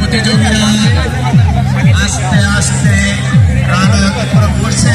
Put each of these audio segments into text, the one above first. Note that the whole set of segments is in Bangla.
প্রতিযোগীরা আস্তে আস্তে রানা উপরে পড়ছে।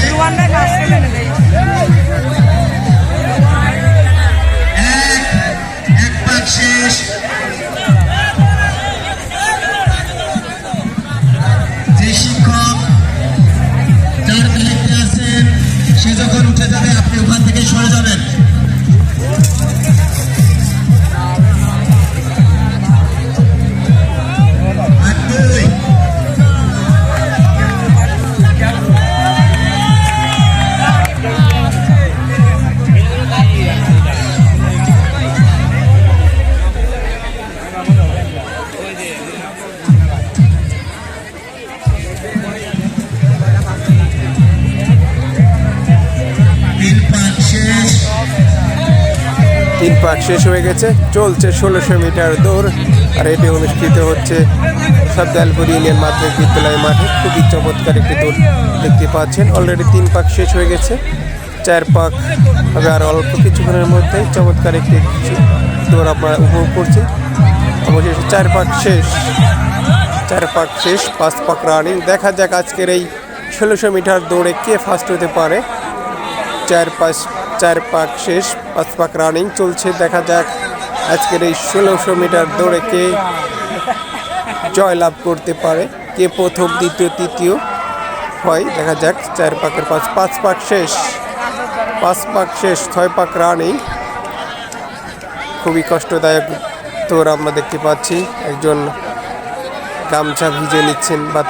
তিন পাক শেষ হয়ে গেছে। চলছে ষোলোশো মিটার দৌড়। আর এটি অনুষ্ঠিত হচ্ছে সাবদালপুর ইউনিয়ন মাধ্যমিক বিদ্যালয় মাঠে। খুবই চমৎকার একটি দৌড় দেখতে পাচ্ছেন। অলরেডি তিন পাক শেষ হয়ে গেছে। চার পাক হবে আর অল্প কিছুক্ষণের মধ্যেই চমৎকার একটি দৌড় আমরা উপভোগ করছি অবশেষে চার পাক শেষ। চার পাক শেষ, পাঁচ পাক রানিং। দেখা যাক আজকের এই ষোলোশো মিটার দৌড়ে কে ফার্স্ট হতে পারে। চার পাঁচ চার পাক শেষ, পাঁচ পাক রানিং চলছে। দেখা যাক আজকের এই ষোলোশো মিটার দৌড়ে কে জয়লাভ করতে পারে, কে প্রথম, দ্বিতীয়, তৃতীয় হয়। দেখা যাক, চার পাকের পাঁচ পাঁচ পাক শেষ, পাঁচ পাক শেষ, ছয় পাক রানিং খুবই কষ্টদায়ক দৌড় আমরা দেখতে পাচ্ছি। একজন গামছা ভিজে নিচ্ছেন বা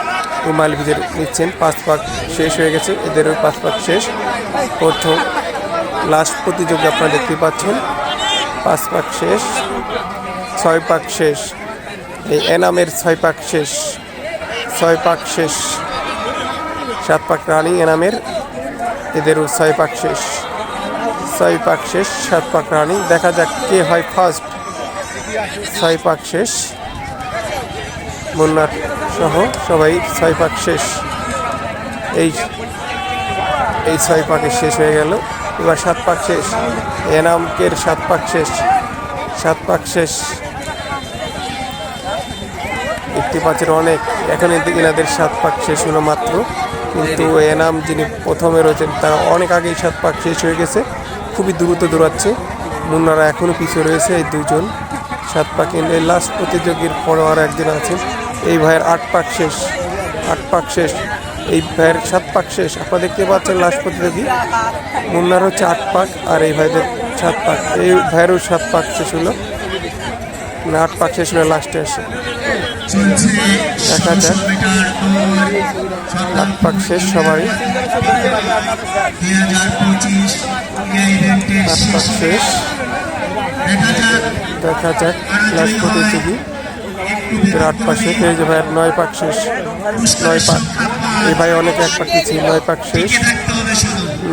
রুমাল ভিজে নিচ্ছেন। পাঁচ পাক শেষ হয়ে গেছে, এদেরও পাঁচ পাক শেষ। প্রথম লাস্ট প্রতিযোগী আপনারা দেখতে পাচ্ছেন। পাঁচ পাক শেষ, ছয় পাক শেষ। এই এনামের ছয় পাক শেষ, ছয় পাক শেষ, সাত পাক রানিং এনামের, এদেরও ছয় পাক শেষ। ছয় পাক শেষ, সাত পাক রানিং। দেখা যাক কে হয় ফার্স্ট। ছয় পাক শেষ। মুন্নার সহ সবাই ছয় পাক শেষ। এই এই ছয় পাকে শেষ হয়ে গেল। এবার সাত পাক শেষ। এনামকের সাত পাক শেষ? সাত পাক শেষ। দেখতে পাচ্ছেন অনেক। এখন এনাদের সাত পাক শেষ হলো মাত্র। কিন্তু এনাম যিনি প্রথমে রয়েছেন, তারা অনেক আগেই সাত পাক শেষ হয়ে গেছে। খুবই দ্রুত দৌড়াচ্ছে। মুন্নারা এখনও পিছিয়ে রয়েছে এই দুজন। সাত পাক লাস্ট প্রতিযোগীর পরে আর একজন আছেন। এই ভাইয়ের আট পাক শেষ। আট পাক শেষ। এই ভাইয়ের সাত পাক শেষ। আপনারা দেখতে পাচ্ছেন লাস্ট প্রতিযোগী। মুন্নার হচ্ছে আট পাক আর এই ভাইদের সাত পাক। এই ভাইয়েরও সাত পাক শেষ হলো। মানে আট পাক শেষ হলো লাস্টে আসে দেখা যাক। আট পাক শেষ ইভেন্টের আট পাক শেষ। দেখা যাক লাস্ট প্রতিযোগী। আট পাক শেষ। এই যে নয় পাক শেষ। নয় পাক। এই ভাই অনেক এক পাক পিছিয়ে নয় পাক শেষ।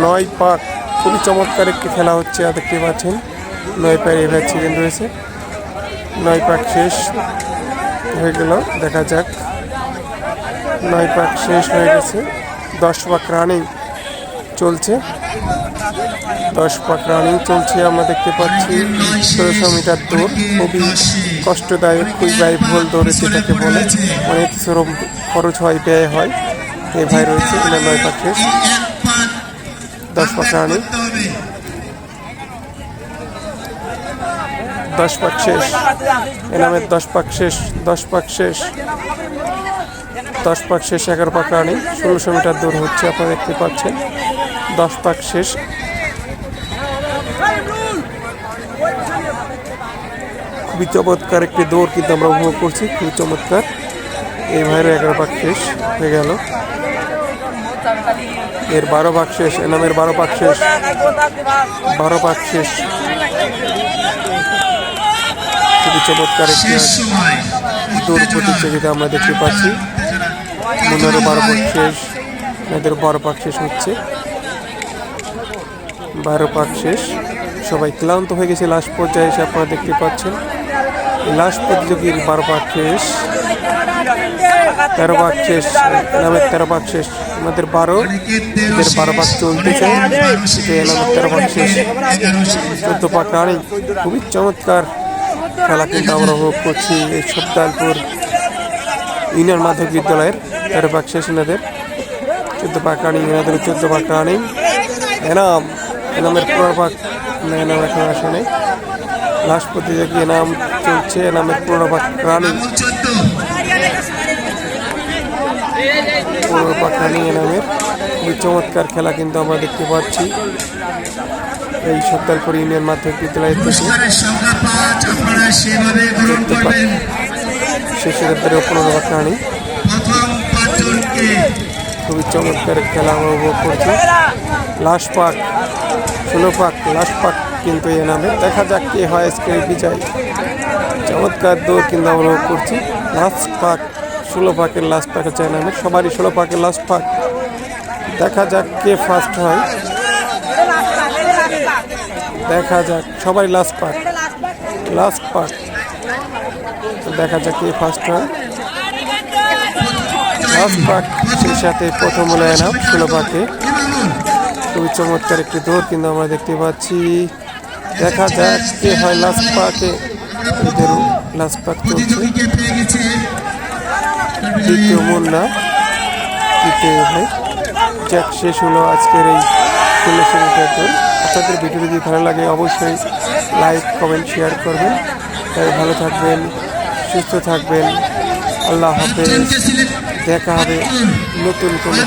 নয় পাক, খুবই চমৎকার একটি খেলা হচ্ছে দেখতে পাচ্ছেন, নয় পায়ের এভার ছিলেন রয়েছে। নয় পাক শেষ হয়ে গেল, দেখা যাক। নয় পাক শেষ হয়ে গেছে, দশ পাক রানিং চলছে। দশ পাক রানিং চলছে, আমরা দেখতে পাচ্ছি ষোলোশো মিটার দৌড়, খুবই কষ্টদায়ক, খুবই ব্যয়বহুল দৌড়ে যেটাকে বলে, অনেক শ্রম খরচ হয়, ব্যয় হয়। এই ভাই রয়েছে এনার নয় পাক দশ করতে হবে দশ পাক শেষ। এনামের দশ পাক শেষ, দশ পাক শেষ। দশ পাক শেষ, এগারো পাক রানিং ষোলোশো মিটার দূর হচ্ছে, আপনারা দেখতে পাচ্ছেন। দশ পাক শেষ। খুবই চমৎকার একটি দৌড় কিন্তু আমরা উপভোগ করছি, খুবই চমৎকার। এই ভাইয়েরও এগারো পাক শেষ হয়ে গেল। এর বারো পাক শেষ এনামের বারো পাক শেষ বারো পাক শেষ। খুবই চমৎকার একটি দৌড় প্রতিযোগিতা আমরা দেখতে পাচ্ছি। মুনারও বারো পাক শেষ এদের বারো পাক শেষ হচ্ছে। বারো পাক শেষ। সবাই ক্লান্ত হয়ে গেছে লাস্ট পর্যায়ে এসে আপনারা দেখতে পাচ্ছেন। লাস্ট প্রতিযোগীর বারো পাক শেষ, তেরো ভাগ শেষ এনামের তেরো ভাগ শেষ আমাদের বারো, এদের বারো ভাগ চলতেছে এনামের তেরো ভাগ শেষ। চোদ্দ পাক রানিং খুবই চমৎকার খেলা কিন্তু আমরা উপভোগ করছি এই সপ্তাহপুর ইউনিয়ন মাধ্যমিক বিদ্যালয়ের তেরো পাক শেষ এনাদের। চোদ্দ পাক রানিং, এনাদের চোদ্দ পাক রানিং। এনাম, এনামের পনেরো পাক এনাম এখন আসে নেই। লাস্ট প্রতিযোগী এনাম চলছে এনামের পনেরো পাক রানিং। চোদ্দ পনেরো পাক এনামের খুবই চমৎকার খেলা কিন্তু আমরা দেখতে পাচ্ছি। এই সপ্তাহপুর ইউনিয়ন মাধ্যমিক বিদ্যালয় থেকে পুরস্কারের সংখ্যা পাঁচ আপনারা সেভাবে গ্রহণ করবেন। শেষের পনেরো পাক রানিং। প্রথম পাঁচজনকে খুবই চমৎকার খেলা আমরা উপভোগ করছি। লাস্ট পাক ষোলো পাক লাস্ট পাক কিন্তু এ নামে। দেখা যাক কে হয় আজকের বিজয়। চমৎকার দৌড় কিন্তু আমরা করছি। লাস্ট পাক, ষোলো পাকের লাস্ট পাকে চাই নামে। সবারই ষোলো পাকের লাস্ট পাক। দেখা যাক কে ফার্স্ট হয়। দেখা যাক সবাই লাস্ট পাক। লাস্ট পাক। দেখা যাক কে ফার্স্ট হয়। লাস্ট পাক, সেই সাথে প্রথম হলো এনাম ষোলো পাকে। খুবই চমৎকার একটি দৌড় কিন্তু আমরা দেখতে পাচ্ছি। দেখা যাক কে হয় লাস্ট এদের লাস্ট দ্বিতীয় মুন্না তৃতীয় ভাই যাক, শেষ হলো আজকের এই দৌড় আপনাদের ভিডিও যদি ভালো লাগে, অবশ্যই লাইক, কমেন্ট, শেয়ার করবেন। তাই ভালো থাকবেন, সুস্থ থাকবেন। আল্লাহ হাফেজ। দেখা হবে নতুন কোনো